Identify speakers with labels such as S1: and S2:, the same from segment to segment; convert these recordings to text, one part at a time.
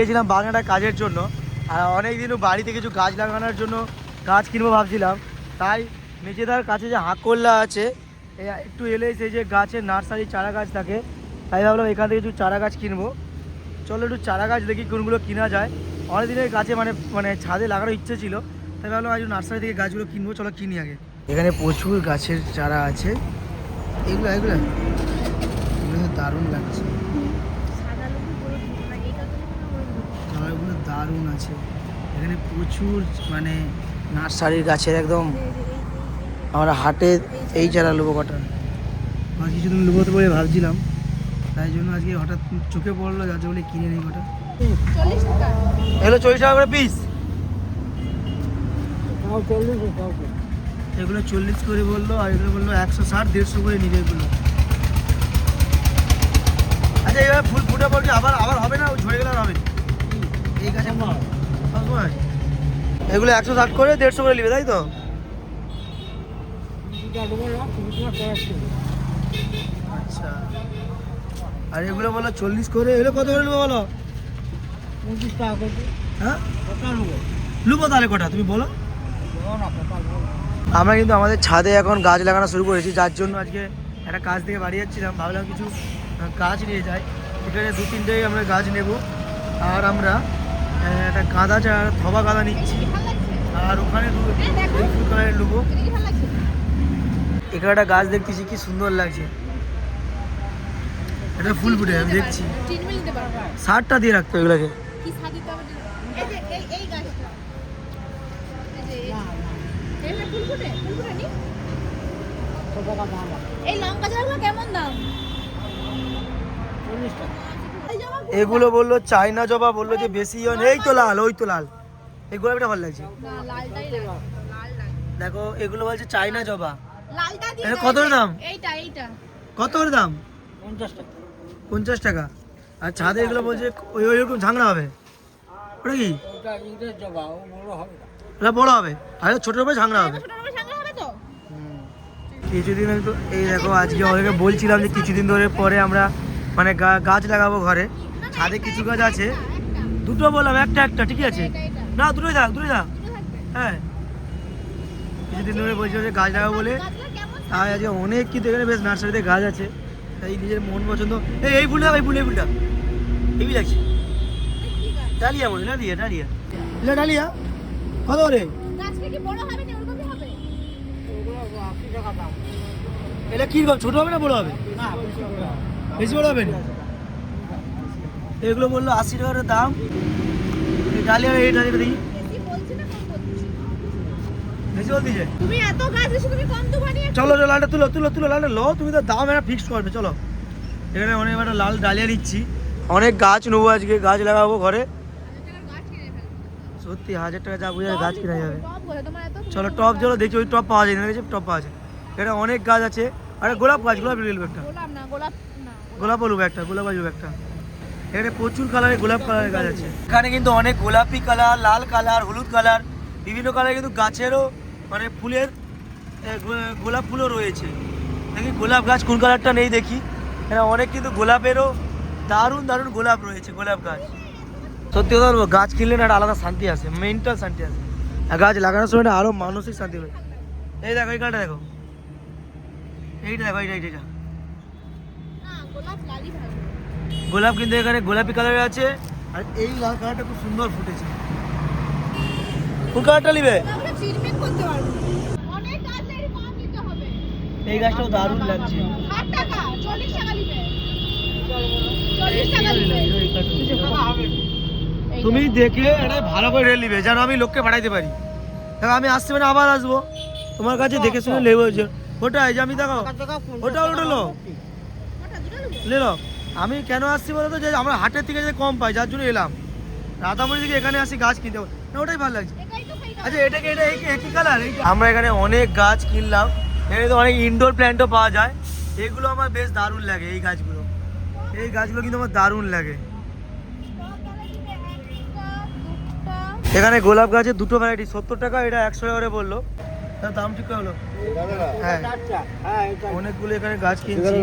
S1: গিয়েছিলাম বাগানটা কাজের জন্য। আর অনেক দিনও বাড়িতে কিছু গাছ লাগানোর জন্য গাছ কিনবো ভাবছিলাম। তাই মেজেদার কাছে যে হাঁকল্লা আছে একটু এলে সেই যে গাছের নার্সারি চারা গাছ থাকে, তাই ভাবলাম এখান থেকে কিছু চারা গাছ কিনবো। চলো একটু চারা গাছ দেখি কোনগুলো কেনা যায়। অনেক দিনের গাছে মানে মানে ছাদে লাগানোর ইচ্ছে ছিল, তাই ভাবলাম আজ নার্সারি থেকে গাছগুলো কিনবো, চলো কিনি আগে। এখানে প্রচুর গাছের চারা আছে। এগুলো এগুলো। এগুলো দারুণ লাগছে কালারগুলো দারুণ আছে। এখানে প্রচুর মানে নার্সারির গাছের একদম আমরা হাটে এই চারা নেব কটা। আর কিছুদিন নেব তো বলে ভাবছিলাম তাই জন্য আজকে হঠাৎ চোখে পড়ল যাচ্ছে বলে কিনে নেই কটা। এগুলো চল্লিশ টাকা করে পিস এগুলো চল্লিশ করে বলল আর এগুলো বলল একশো ষাট দেড়শো করে নিবে এগুলো। আচ্ছা এবার ফুল ফুটে বলছে আবার আবার হবে না? ও ঝরে হবে না। গাছে ফুল এগুলো একশো ষাট করে, দেড়শো করে নিবে, তাই তো? আচ্ছা। আর এগুলো বলো, চল্লিশ করে, এগুলো কত করে নেব বলো?
S2: পঁচিশ টাকা করে
S1: হ্যাঁ? লুবো তাহলে কটা, তুমি বলো। আমরা কিন্তু আমাদের ছাদে এখন গাছ লাগানো শুরু করেছি, যার জন্য আজকে একটা কাজ থেকে বাড়ি যাচ্ছিলাম, ভাবলাম কিছু গাছ নিয়ে যাই। এখানে দু তিনটেই আমরা গাছ নেব, আর আমরা একটা গাঁদা চারা থবা গাঁদা নিচ্ছি। আর ওখানে
S3: হ্যাঁ,
S1: কালারের
S3: ভালো লাগছে।
S1: এখানে একটা গাছ দেখতেছি কি সুন্দর লাগছে। এটা ফুল ফুটে আমি দেখছি। সারটা দিয়ে রাখতো এগুলোকে।
S3: কি সার দিতে হবে? এই এই এই গাছটা। এই যে এই-
S2: না না
S3: এখানে ফুল ফুটে ফুল ফুটে নি?
S2: ছোটো টাকা দাম আছে
S3: এই লঙ্কা চারাগুলো কেমন দাম?
S2: চল্লিশ টাকা।
S1: এগুলো বলল চাইনা জবা বলল যে বেশি ইয়ে নেই। এই তো লাল ওই তো লাল। এই গোলাপিটা ভালো লাগছে। দেখো এগুলো বলছে চাইনা জবা। কত দাম?
S3: এইটা এইটা।
S1: কত দাম?
S2: পঞ্চাশ টাকা।
S1: পঞ্চাশ টাকা। আর ছাদে এগুলো বলছে ওই ওইরকম ঝাংড়া হবে। ওটা কি?
S2: ওটা জবা ও বড় হবে না।
S1: ওটা বড় হবে। আর ছোটোর উপরে ঝাংড়া হবে।
S3: ছোট হবে
S1: কিছুদিন আমি তো এই দেখো আজকে অনেকে বলছিলাম যে কিছুদিন ধরে পরে আমরা মানে গা- গাছ লাগাবো ঘরে। ছাদে কিছু গাছ আছে। দুটো বললাম একটা একটা ঠিকই আছে। না দুটোই থাক দুটোই থাক। হ্যাঁ। কিছুদিন ধরে বলছিলাম যে গাছ লাগাবো বলে। তাই আজকে অনেক কিন্তু এখানে বেশ নার্সারিতে গাছ আছে। এই নিজের মন পছন্দ। এই এই ফুলটা এই ফুল এই ফুলটা। হেবি লাগছে
S3: কি
S1: ডালিয়া মনে হয়, ডালিয়া ডালিয়া। এটা ডালিয়া? কত রে
S3: গাছটা কি বড় হবে না ওরকমই হবে?
S2: ওগুলো আশি টাকা
S1: এটা কি ছোট হবে না বড় হবে
S2: না। বেশি হবে।
S1: বড় হবে না এগুলো বলল আশি টাকার দাম। ডালিয়া এই ডালিয়াটা দিই
S3: তুমি এত গাছ এসে তুমি কম তো
S1: চলো চলো লালটা তুলো তুলো তুলো লালটা লো তুমি তো দাম ফিক্স করবে চলো। এখানে অনেক একটা লাল ডালিয়া নিচ্ছি অনেক গাছ নেব আজকে গাছ লাগাবো ঘরে। সত্যি হাজার টাকা যা বুঝে গাছ কিনা যাবে। চলো টপ চলো দেখি ওই টপ পাওয়া যায় না টপ পাওয়া যায়। এখানে অনেক গাছ আছে। আরে গোলাপ গাছ গোলাপ একটা।
S3: গোলাপ না গোলাপ
S1: গোলাপ বলব একটা, গোলাপ আসবে একটা। এখানে প্রচুর কালারের গোলাপ কালারের গাছ আছে। এখানে কিন্তু অনেক গোলাপি কালার লাল কালার হলুদ কালার বিভিন্ন কালারের কিন্তু গাছেরও মানে ফুলের গোলাপ ফুলও রয়েছে। দেখি গোলাপ গাছ কোন কালারটা নেই দেখি। এখানে অনেক কিন্তু গোলাপেরও দারুণ দারুণ গোলাপ রয়েছে, গোলাপ গাছ। সত্যি কথা বলব, গাছ কিনলে না আলাদা শান্তি আসে মেন্টাল শান্তি আসে। আর গাছ লাগানোর সময় আরও মানসিক শান্তি হবে এই দেখো, এই কালারটা দেখো। এইটা দেখো এইটা এইটা।
S3: গোলাপ
S1: কিন্তু এখানে গোলাপি কালারের আছে। আর এই লাল কালারটা খুব সুন্দর ফুটেছে। কোন কালারটা নিবে? এই গাছটাও দারুণ লাগছে।
S3: 60 টাকা 40 টাকা নিবে 40 টাকা নিবে
S2: টাকা হবে না।
S3: এই
S1: তুমি দেখে এটা ভালো করে রেল নিবে, যেন আমি লোককে পাঠাইতে পারি। দেখো, আমি আসতে পারি আবার আসব। তোমার কাছে দেখে শুনে লেবো ওটাই যে আমি দেখো ওটা ওটা লো।
S2: দাম।
S3: কটা দুটো নেব
S1: লেলো আমি কেন আসছি বলতো যে আমরা হাটের থেকে যে কম পাই যার জন্য এলাম। রাতামণি থেকে এখানে আসি গাছ কিনতে। না ওটাই ভালো লাগছে। আচ্ছা এটাকে এটা এই- একই কালার আমরা এখানে অনেক গাছ কিনলাম। এখানে তো অনেক ইনডোর প্ল্যান্টও পাওয়া যায়। এগুলো আমার বেশ দারুণ লাগে এই গাছগুলো। এই গাছগুলো কিন্তু আমার দারুণ লাগে। এখানে গোলাপ গাছের দুটো ভ্যারাইটি সত্তর টাকা এটা একশো টাকা করে বলল। তার দাম ঠিক হলো? হ্যাঁ।
S2: হ্যাঁ এটা
S1: অনেকগুলো এখানে গাছ কিনছি।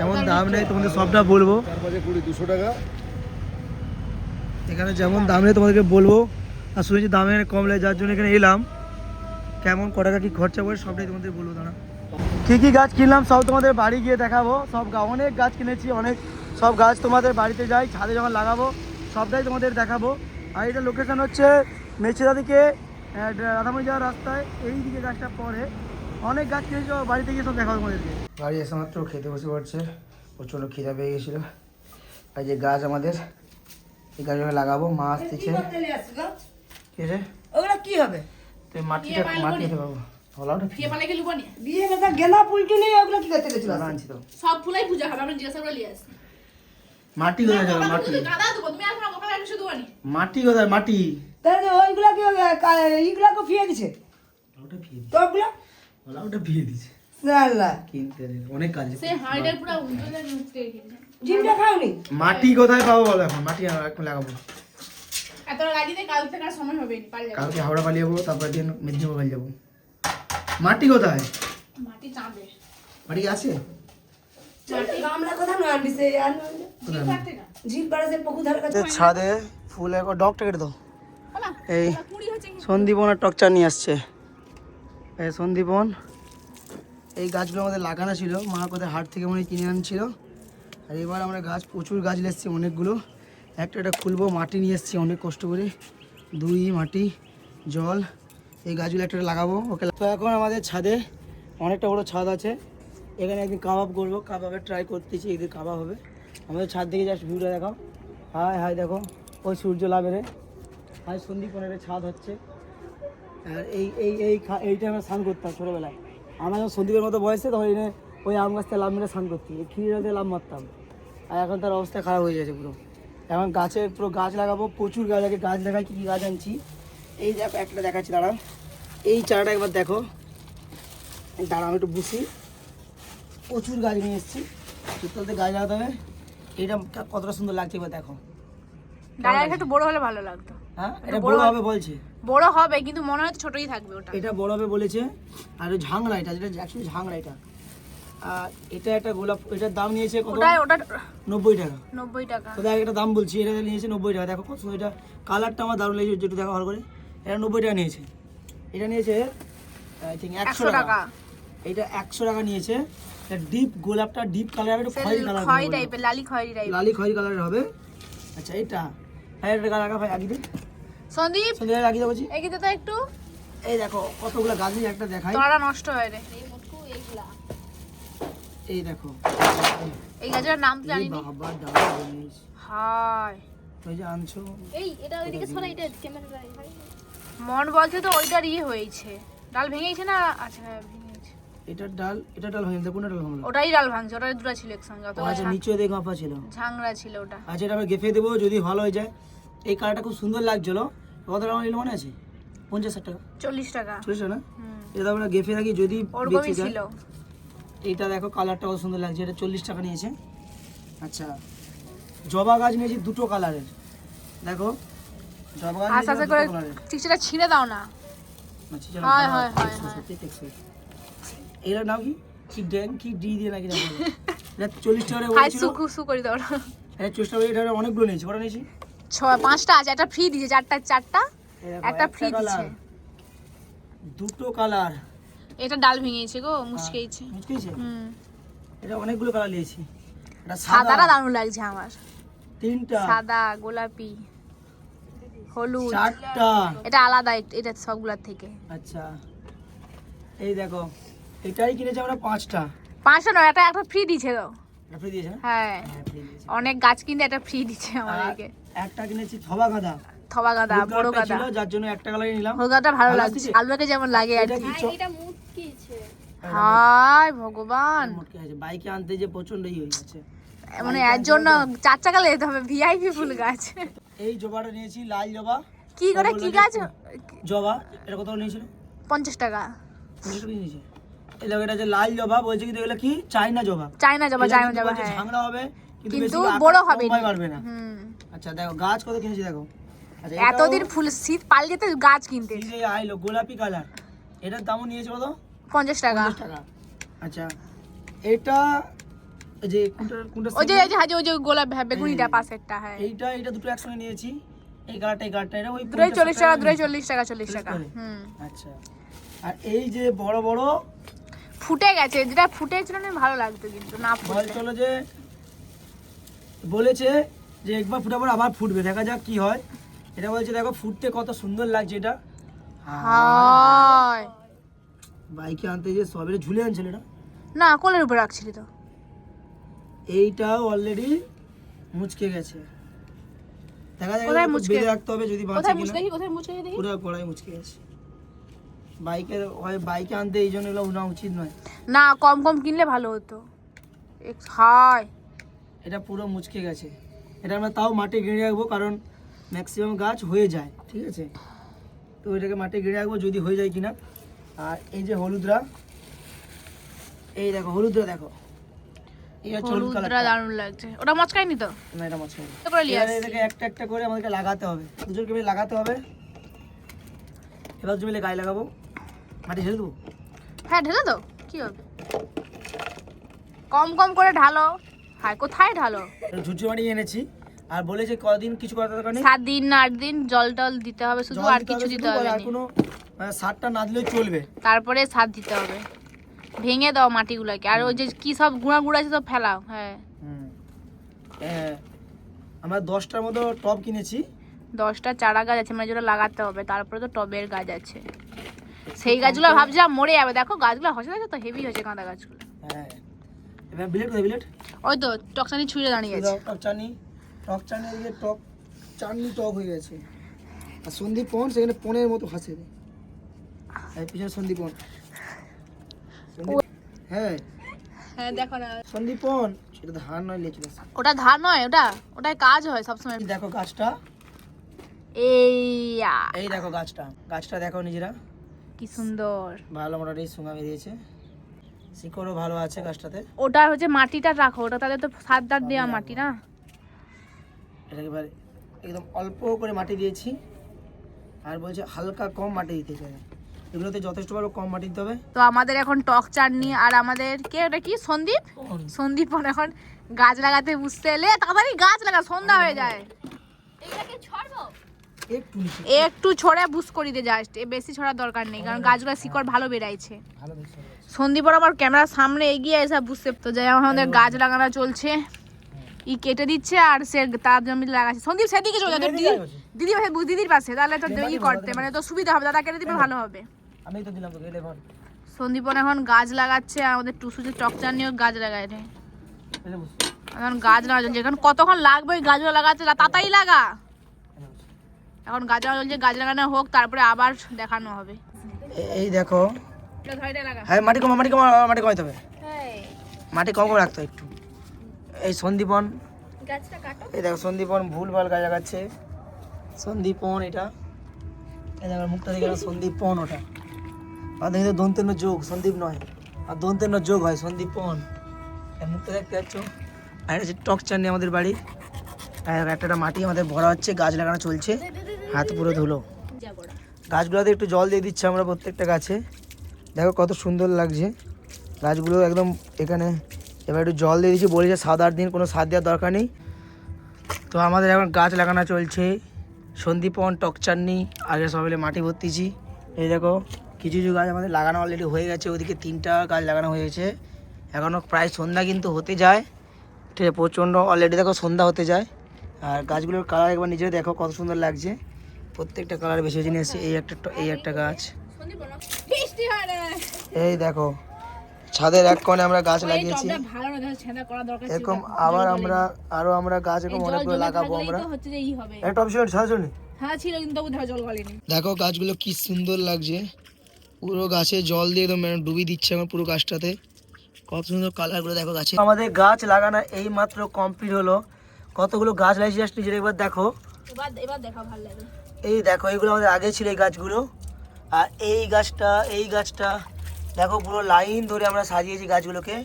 S1: তেমন দাম নেই, তোমাদের সবটা বলব।
S4: দুশো টাকা
S1: এখানে যেমন দামে তোমাদেরকে বলব। আর শুনেছি দামে এখানে কম লাগে যার জন্য এখানে এলাম। কেমন, ক টাকা কি খরচা পড়ে, সবটাই তোমাদের বলব দাঁড়া কী কী গাছ কিনলাম, সব তোমাদের বাড়ি গিয়ে দেখাবো। সব অনেক গাছ কিনেছি, অনেক সব গাছ তোমাদের বাড়িতে যাই, ছাদে যখন লাগাবো, সবটাই তোমাদের দেখাবো। আর এটা লোকেশান হচ্ছে মেছেদা দিকে রাধামণি যাওয়ার রাস্তায় এই দিকে গাছটা পড়ে। অনেক গাছ কিনেছি বাড়িতে গিয়ে সব দেখাবো তোমাদেরকে। বাড়ি এসে মাত্র খেতে বসে পড়ছে প্রচণ্ড খিদা পেয়ে গেছিল। আর যে গাছ আমাদের এই গাছগুলো লাগাবো মা আসতেছে। কি রে?
S4: ওগুলো কি হবে?
S1: তুই মাটিটা মাটি দিতে পারব হলো ওটা
S5: পালে গেলে বনি
S4: বিয়ে বেটা গেলা নেই ওগুলো কি করতে গেছিল?
S1: দাঁড়া আনছি তো।
S5: সব ফুলাই পূজা হবে আমরা জিজ্ঞাসা করে নিয়ে আসি
S1: মাটি কোথায় মাটি।
S5: গাদা দেবো তুমি আসবে ওখানে একটু শুধু আনি
S1: মাটি কোথায়? মাটি।
S4: তাহলে ওইগুলো কি এইগুলো কি ফিয়ে দিছে?
S1: ওটা ফিয়ে দিছে।
S4: টপগুলো
S1: ওলা ওটা ফিয়ে দিছে
S4: সালা
S1: কিনতে অনেক কাজ
S5: সে পুরো উল্টো লাগে উঠতে গেছে
S4: জিমটা খাওনি?
S1: মাটি কোথায় পাবো বলো এখন? মাটি আর এখন লাগাবো
S5: এত লাগিয়ে কাল থেকে আর সময় হবে না পারলে
S1: কালকে হাওড়া পালিয়ে যাব তারপর দিন মেদিনীপুর পালিয়ে যাব। মাটি কোথায়?
S5: মাটি চাঁদে
S1: মাটি আছে ছাদে ফুল একবার ডগটা কেটে দাও। এই
S5: কুড়ি হচ্ছে
S1: সন্দীপন নিয়ে আসছে। সন্দীপন, এই গাছগুলো আমাদের লাগানো ছিল। মা কোথায় হাট থেকে মনে কিনে আনছিল। আর এবার আমরা গাছ, প্রচুর গাছ এসেছি, অনেকগুলো। একটা একটা খুলবো, মাটি নিয়ে এসেছি অনেক কষ্ট করে। দুই মাটি, জল, এই গাছগুলো একটা লাগাবো। ওকে, তো এখন আমাদের ছাদে অনেকটা বড় ছাদ আছে। এখানে একদিন কাবাব করব কাবাবের ট্রাই করতেছি একদিন কাবাব হবে। আমাদের ছাদ থেকে জাস্ট ভিউটা দেখাও। হাই হাই দেখো, ওই সূর্য লাভে রে হাই সন্দীপনের ছাদ হচ্ছে। আর এই এই এই এইটা আমরা স্নান করতাম ছোটোবেলায়। আমরা যখন সন্দীপের মতো বয়সে তখন এনে ওই আম গাছটা লাভ মেরে স্নান করতাম এই খিরিটাতে লাভ মারতাম। আর এখন তার অবস্থা খারাপ হয়ে গেছে পুরো। এখন গাছে পুরো গাছ লাগাবো, প্রচুর গাছ আগে গাছ দেখাই কী কী গাছ আনছি। এই দেখো, একটা দেখাচ্ছি, দাঁড়াও। এই চারাটা একবার দেখো। দাঁড়াও, একটু বুঝি। প্রচুর গাছ নিয়ে এসেছি। শীতকালতে গাছ লাগাতে হবে। এইটা কতটা সুন্দর লাগছে এবার দেখো।
S5: ডায়াটা একটু বড় হলে ভালো লাগতো।
S1: হ্যাঁ? এটা বড় হবে বলছে।
S5: বড় হবে কিন্তু মনে হয় ছোটই থাকবে ওটা।
S1: এটা বড় হবে বলেছে আর ঝাংরা এটা যেটা অ্যাকচুয়ালি ঝাংরা এটা। আর এটা একটা গোলাপ এটার দাম নিয়েছে কত?
S5: ওটা ওটা
S1: নব্বই টাকা।
S5: নব্বই টাকা।
S1: তো দেখ একটা দাম বলছি এটা নিয়েছে নব্বই টাকা। দেখো কত এটা কালারটা আমার দারুণ লেগেছে যেটা দেখো ভালো করে। এটা নব্বই টাকা নিয়েছে। এটা নিয়েছে আই একশো
S5: একশো
S1: টাকা।
S5: টাকা।
S1: এটা একশো টাকা নিয়েছে। এটা ডিপ গোলাপটা ডিপ কালার একটু খয়েরি কালার
S5: খয়েরি টাইপের লালি খয়েরি টাইপের
S1: লালি খয়েরি কালারের হবে। আচ্ছা এটা। ভাই একটা কালার ভাই আগে দিন।
S5: সন্দীপ
S1: সন্ধ্যা লাগিয়ে দেবো
S5: এগিয়ে তো একটু।
S1: এই দেখো কতগুলো গাছ নিয়ে একটা দেখাই।
S5: তোরা নষ্ট হয় রে।
S1: এই দেখো।
S5: এই গাছের নাম তো জানি
S1: এই
S5: না
S1: বাবা দারুণ জিনিস।
S5: হাই
S1: ওই যে আনছো।
S3: এই এটা ওইদিকে সরা এটা ক্যামেরা
S5: মন বলছে তো ওইটার ইয়ে হয়েছে। ডাল ভেঙেছে না? আচ্ছা হ্যাঁ
S1: এটার ডাল এটা ডাল ভাঙলো কোনটা ডাল ভাঙলো?
S5: ওটাই ডাল ভাঙছে ওটাই দুটো ছিল একসঙ্গে
S1: আচ্ছা নিচে দেখো আপা ছিল।
S5: ঝাংরা ছিল ওটা।
S1: আচ্ছা এটা আমরা গেফে দেবো যদি ভালো হয়ে যায়। এই কালারটা খুব সুন্দর লাগছিল। কত টাকা নিল মনে আছে? পঞ্চাশ টাকা।
S5: চল্লিশ টাকা।
S1: চল্লিশ টাকা এটা আমরা গেফে রাখি যদি বেঁচে যায়।
S5: ছিল।
S1: এইটা দেখো কালারটা কত সুন্দর লাগছে। এটা চল্লিশ টাকা নিয়েছে। আচ্ছা জবা গাছ নিয়েছি দুটো কালারের। দেখো জবা গাছ
S5: করে ছিঁড়ে দাও না।
S1: আচ্ছা,
S5: হয়, হয়, হয়, হয়।
S1: এটার নাম কি? কি ড্যাং কি ডি দিয়ে নাকি বলে? এটা চল্লিশ টাকা
S5: হাই সুকু সু করে দাও। না
S1: এটা চল্লিশ টাকা এটা অনেকগুলো নিয়েছি। কটা নিয়েছি?
S5: ছয় পাঁচটা আছে একটা ফ্রি দিয়েছে চারটা চারটা একটা
S1: colour,
S5: দিচ্ছে।
S1: দুটো কালার
S5: এটা ডাল ভেঙেছে গো মুচকেইছে।
S1: বুঝতেছে
S5: হুম।
S1: এটা অনেকগুলো কালার নিয়েছি। এটা
S5: সাদাটা
S1: সাদা
S5: দারুণ লাগছে আমার।
S1: তিনটা।
S5: সাদা গোলাপি হলুদ।
S1: চারটা।
S5: এটা আলাদা এটা সবগুলার থেকে।
S1: আচ্ছা। এই দেখো এটাই কিনেছি আমরা পাঁচটা।
S5: পাঁচটা নয় একটা একটা ফ্রি দিছে তো।
S1: এটা ফ্রি দিয়েছে
S5: হ্যাঁ।
S1: হ্যাঁ দিয়েছে।
S5: অনেক গাছ কিনতে একটা ফ্রি দিচ্ছে
S1: আর
S5: আমাদেরকে।
S1: একটা কিনেছি থবা গাঁদা।
S5: থবা গাদা বড় গাদা।
S1: যার জন্য একটা কালারই নিলাম।
S5: গাদাটা ভালো লাগছে। যেমন লাগে আর কি।
S3: এটা মুটকিছে
S5: হাই ভগবান।
S1: মোটকে আছে। বাইকে আনতে যে প্রচণ্ড ই হয়ে গেছে
S5: মানে এর জন্য চার চাকা যেতে হবে ভিআইপি ফুল গাছ।
S1: এই জবাটা নিয়েছি লাল জবা।
S5: কি করে? কি গাছ?
S1: জবা এটা কত নিয়েছিল?
S5: পঞ্চাশ টাকা।
S1: পঞ্চাশ টাকা নিয়েছে। এই দেখো এটা যে লাল জবা বলছে কিন্তু এগুলো কি? চাইনা জবা
S5: চাইনা জবা চাইনা জবা হ্যাঁ।
S1: ঝাংড়া হবে কিন্তু
S5: বড় হবে
S1: না। আচ্ছা দেখো গাছ কত কিনেছি দেখো। আচ্ছা
S5: এতদিন ফুল শীত পাল যেতে গাছ কিনতে।
S1: এই যে আইলো গোলাপি কালার। এটার দামও নিয়েছে কত?
S5: পঞ্চাশ টাকা।
S1: টাকা। আচ্ছা এটা যে কোনটা
S5: ওই যে ওই যে হাজি ওই যে গোলাপ হ্যাঁ বেগুনিটা পাশেরটা হ্যাঁ।
S1: এইটা এইটা দুটো একসঙ্গে নিয়েছি। এই কালারটা এই কালারটা এটা ওই
S5: দুটোই চল্লিশ টাকা দুটোই চল্লিশ টাকা চল্লিশ টাকা। হুম।
S1: আচ্ছা আর এই যে বড় বড়
S5: ফুটে গেছে যেটা ফুটে ছিল না ভালো লাগতো কিন্তু না
S1: বল চলো যে বলেছে যে একবার ফুটার পর আবার ফুটবে দেখা যাক কি হয়। এটা বলছে দেখো ফুটতে কত সুন্দর লাগছে এটা।
S5: হায়।
S1: বাইকে আনতে যে সবের ঝুলে আনছিল এটা।
S5: না কোলের উপর রাখছিলি তো।
S1: এইটাও অলরেডি মুচকে গেছে। দেখা যাক
S5: কোথায় মুচকে?
S1: রাখতে হবে যদি বাঁচে
S5: কোথায় দেখি কোথায় মুছে দেখি।
S1: পুরো কড়াই মুচকে গেছে। বাইকে হয় বাইকে আনতে এই জন্য এগুলো নেওয়া উচিত নয়।
S5: না কম কম কিনলে ভালো হতো। হায়।
S1: এটা পুরো মুচকে গেছে। এটা আমরা তাও মাঠে গেড়ে রাখব কারণ ম্যাক্সিমাম গাছ হয়ে যায় ঠিক আছে? তো এটাকে মাঠে গেড়ে রাখব যদি হয়ে যায় কিনা। আর এই যে হলুদরা এই দেখো হলুদরা দেখো।
S5: দারুণ লাগছে। ওটা মচকায়নি তো?
S1: না এটা
S5: নিয়ে
S1: এটাকে একটা একটা করে আমাদেরকে লাগাতে হবে। দুজনকে মিলে লাগাতে হবে। এবার দুজন মিলে গায়ে লাগাবো। মাটি ঢেলে দেবো?
S5: হ্যাঁ ঢেলে তো কি হবে? কম কম করে ঢালো। হায় কোথায় ঢালো?
S1: ঝুঁচি মাটি এনেছি। আর বলেছে কদিন কিছু করার দরকার নেই।
S5: সাত দিন না আট দিন জল টল দিতে হবে শুধু আর কিছু দিতে হবে
S1: আর
S5: না।
S1: কোনো মানে সারটা না দিলেও চলবে।
S5: তারপরে সার দিতে হবে। ভেঙে দাও মাটিগুলোকে। আর ওই যে কি সব গুঁড়া গুঁড়া আছে সব ফেলাও হ্যাঁ।
S1: হুম। হ্যাঁ, আমরা দশটার মতো টব কিনেছি।
S5: দশটা চারা গাছ আছে মানে যেটা লাগাতে হবে তারপরে তো টবের গাছ আছে। সেই গাছগুলো ভাবছিলাম মরে যাবে। দেখো গাছগুলো হসে গেছে তো হেভি হয়েছে কাঁদা গাছগুলো।
S1: হ্যাঁ। এবার বিলেট কোথায় বিলেট
S5: ওই তো টকসানি ছুঁড়ে দাঁড়িয়ে আছে
S1: টক চানি টক চানি এদিকে টক চাননি টক হয়ে গেছে। আর সন্দীপ পন সেখানে পনেরো মতো হাসে। এই পিছনে সন্দীপ পন হ্যাঁ।
S5: হ্যাঁ দেখো না।
S1: সন্দীপ সেটা ধান নয় লেচু
S5: ওটা ধান নয় ওটা ওটাই কাজ হয় সবসময়।
S1: দেখো গাছটা।
S5: এই আ,
S1: এই দেখো গাছটা। গাছটা দেখো নিজেরা।
S5: কি সুন্দর।
S1: ভালো মোটামুটি সুঙা বেরিয়েছে। শিকড়ও ভালো আছে গাছটাতে।
S5: ওটা হচ্ছে মাটিটা রাখো ওটা তাদের তো সাত দাঁত দেওয়া মাটি না?
S1: এটাকে একদম অল্প করে মাটি দিয়েছি। আর বলছে হালকা কম মাটি দিতে চাই। এগুলোতে যথেষ্ট ভালো কম মাটি দিতে হবে।
S5: তো আমাদের এখন টক চাটনি আর আমাদের কে ওটা কি? সন্দীপ? সন্দীপ। এখন গাছ লাগাতে বুঝতে এলে তাড়াতাড়ি গাছ লাগা সন্ধ্যা হয়ে যায়।
S1: একটু নিচে
S5: একটু ছড়ে বুস করে দিয়ে জাস্ট এ বেশি ছড়ার দরকার নেই কারণ গাছগুলো শিকড় ভালো
S1: হবে।
S5: সন্দীপর আমার ক্যামেরার সামনে এগিয়ে এসে বুঝতে তো যাই আমাদের গাছ লাগানো চলছে। ই কেটে দিচ্ছে আর সে তার জমি লাগাচ্ছে। সন্দীপ সেদিকে চলে যায় দিদি দিদি পাশে দিদির পাশে তাহলে তো ই করতে মানে তো সুবিধা হবে দাদা কেটে দিবে ভালো হবে।
S1: আমি তো দিলাম তোকে ধর
S5: সন্দীপন এখন গাছ লাগাচ্ছে আমাদের টুসু যে টকচার নিয়েও গাছ লাগায় রে। এখন গাছ লাগা চলছে এখন কতক্ষণ লাগবে ওই গাছগুলো লাগাতে তাড়াতাড়ি লাগা। এখন গাছ লাগানো চলছে গাছ লাগানো হোক তারপরে আবার দেখানো হবে।
S1: এই দেখো। হ্যাঁ মাটি কমা মাটি কমা মাটি কমাইতে হবে। মাটি কম করে রাখতে একটু। এই সন্দীপন। এই দেখো সন্দীপন ভুল ভালো গাছ লাগাচ্ছে। সন্দীপন এটা। এই দেখো মুখটা দেখে সন্দীপন ওটা। আর দেখি তো দন্তেন্য যোগ সন্দীপ নয়। আর দন্তেন্য যোগ হয় সন্দীপন। মুখটা দেখতে পাচ্ছ? আর এটা হচ্ছে টক চাননি আমাদের বাড়ি। আর একটা একটা মাটি আমাদের ভরা হচ্ছে গাছ লাগানো চলছে। হাত পুরো ধুলো। গাছগুলোতে একটু জল দিয়ে দিচ্ছি আমরা প্রত্যেকটা গাছে। দেখো কত সুন্দর লাগছে। গাছগুলো একদম এখানে এবার একটু জল দিয়ে দিচ্ছি বলেছে সাত আট দিন কোনো সার দেওয়ার দরকার নেই। তো আমাদের এখন গাছ লাগানো চলছে। সন্দীপন টকচান্নি আগে সব মিলে মাটি ভর্তিছি। এই দেখো কিছু কিছু গাছ আমাদের লাগানো অলরেডি হয়ে গেছে ওদিকে তিনটা গাছ লাগানো হয়েছে এখনও প্রায় সন্ধ্যা কিন্তু হতে যায়। ঠিক আছে প্রচণ্ড অলরেডি দেখো সন্ধ্যা হতে যায়। আর গাছগুলোর কালার একবার নিজে দেখো কত সুন্দর লাগছে। প্রত্যেকটা কালার বেশি বেশি নিয়ে এসেছে এই একটা এই একটা গাছ। এই দেখো ছাদের এক কোণে আমরা গাছ লাগিয়েছি। এরকম আবার আমরা আরও আমরা গাছ এরকম অনেকগুলো লাগাবো আমরা। একটা অপশন ছাড়া চলি দেখো গাছগুলো কি সুন্দর লাগছে। পুরো গাছে জল দিয়ে একদম মানে ডুবি দিচ্ছে আমার পুরো গাছটাতে। কত সুন্দর কালারগুলো দেখো গাছে। আমাদের গাছ লাগানো এই মাত্র কমপ্লিট হলো। কতগুলো গাছ লাগিয়েছি জাস্ট নিজের একবার দেখো।
S5: এবার এবার দেখা ভালো লাগে।
S1: এই দেখো এইগুলো আমাদের আগে ছিল এই গাছগুলো। আর এই গাছটা এই গাছটা দেখো পুরো লাইন ধরে আমরা সাজিয়েছি গাছগুলোকে।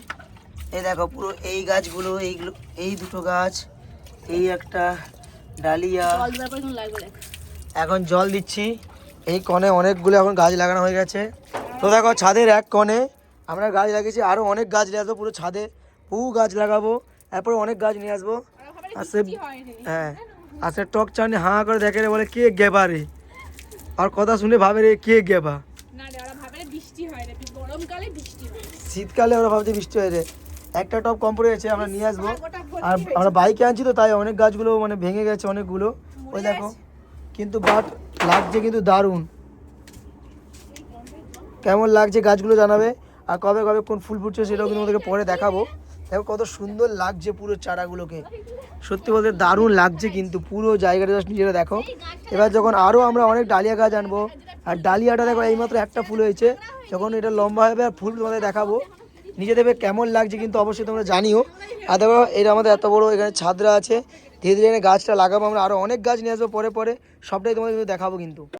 S1: এই দেখো পুরো এই গাছগুলো এইগুলো এই দুটো গাছ এই একটা ডালিয়া। এখন জল দিচ্ছি। এই কোণে অনেকগুলো এখন গাছ লাগানো হয়ে গেছে। তো দেখো ছাদের এক কোণে আমরা গাছ লাগিয়েছি। আরও অনেক গাছ নিয়ে আসব পুরো ছাদে। বহু গাছ লাগাবো। তারপরে অনেক গাছ নিয়ে আসব। আর সে হ্যাঁ। আর সে টক চাউনি হাঁ করে দেখে রে বলে কে গেবা রে? আর কথা শুনে ভাবে রে কে গেবা? শীতকালে ওরা ভাবছে বৃষ্টি হয়ে রে। একটা টপ কম পড়ে গেছে আমরা নিয়ে আসব। আর আমরা বাইকে আনছি তো তাই অনেক গাছগুলো মানে ভেঙে গেছে অনেকগুলো। ওই দেখো। কিন্তু বাট লাগছে কিন্তু দারুণ। কেমন লাগছে গাছগুলো জানাবে। আর কবে কবে কোন ফুল ফুটছে সেটাও কিন্তু ওদেরকে পরে দেখাবো। দেখো কত সুন্দর লাগছে পুরো চারাগুলোকে। সত্যি বলতে দারুণ লাগছে কিন্তু পুরো জায়গাটা just নিজেরা দেখো। এবার যখন আরও আমরা অনেক ডালিয়া গাছ আনব, আর ডালিয়াটা দেখো এইমাত্র একটা ফুল হয়েছে, যখন এটা লম্বা হবে আর ফুল তোমাদের দেখাবো। নিজে দেবে কেমন লাগছে কিন্তু অবশ্যই তোমরা জানিও। আর দেখো, এটা আমাদের এত বড় এখানে ছাদরা আছে। ধীরে ধীরে গাছটা লাগাবো, আমরা আরও অনেক গাছ নিয়ে আসব পরে পরে। সবটাই তোমাদের দেখাবো কিন্তু।